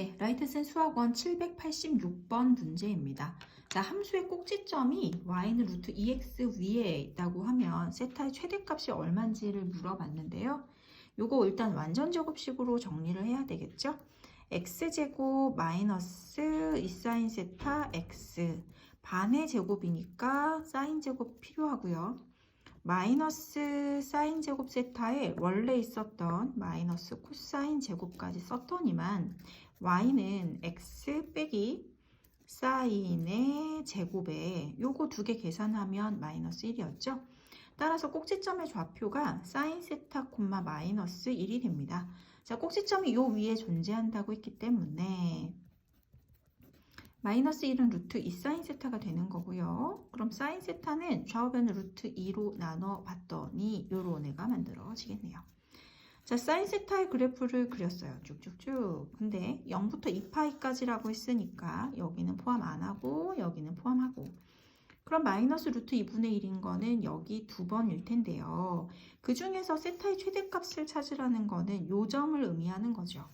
네, 라이트센 수학원 786번 문제입니다. 자, 함수의 꼭지점이 y는 루트 2x 위에 있다고 하면 세타의 최대값이 얼마인지를 물어봤는데요. 요거 일단 완전 제곱식으로 정리를 해야 되겠죠? x제곱 마이너스 2 사인 세타 x 반의 제곱이니까 사인 제곱 필요하고요. 마이너스 사인 제곱 세타에 원래 있었던 마이너스 코사인 제곱까지 썼더니만 y는 x 빼기 사인의 제곱에 요거 두 개 계산하면 마이너스 1이었죠. 따라서 꼭지점의 좌표가 사인 세타 콤마 마이너스 1이 됩니다. 자, 꼭지점이 요 위에 존재한다고 했기 때문에 마이너스 1은 루트 2 사인 세타가 되는 거고요. 그럼 사인 세타는 좌우변을 루트 2로 나눠 봤더니 요런 애가 만들어지겠네요. 자, 사인 세타의 그래프를 그렸어요. 쭉쭉쭉. 근데 0부터 2파이까지라고 했으니까 여기는 포함 안 하고 여기는 포함하고 그럼 마이너스 루트 2분의 1인 거는 여기 두 번일 텐데요. 그 중에서 세타의 최대값을 찾으라는 거는 요 점을 의미하는 거죠.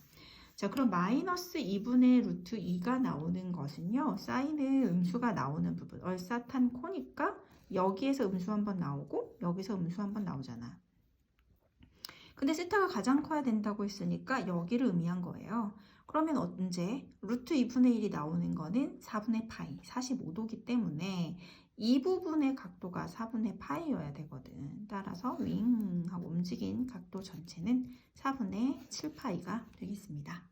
자, 그럼 마이너스 2분의 루트 2가 나오는 것은요. 사인의 음수가 나오는 부분. 얼싸탄 코니까 여기에서 음수 한 번 나오고 여기서 음수 한 번 나오잖아. 근데 세타가 가장 커야 된다고 했으니까 여기를 의미한 거예요. 그러면 언제? 루트 2분의 1이 나오는 거는 4분의 파이, 45도기 때문에 이 부분의 각도가 4분의 파이여야 되거든. 따라서 윙 하고 움직인 각도 전체는 4분의 7파이가 되겠습니다.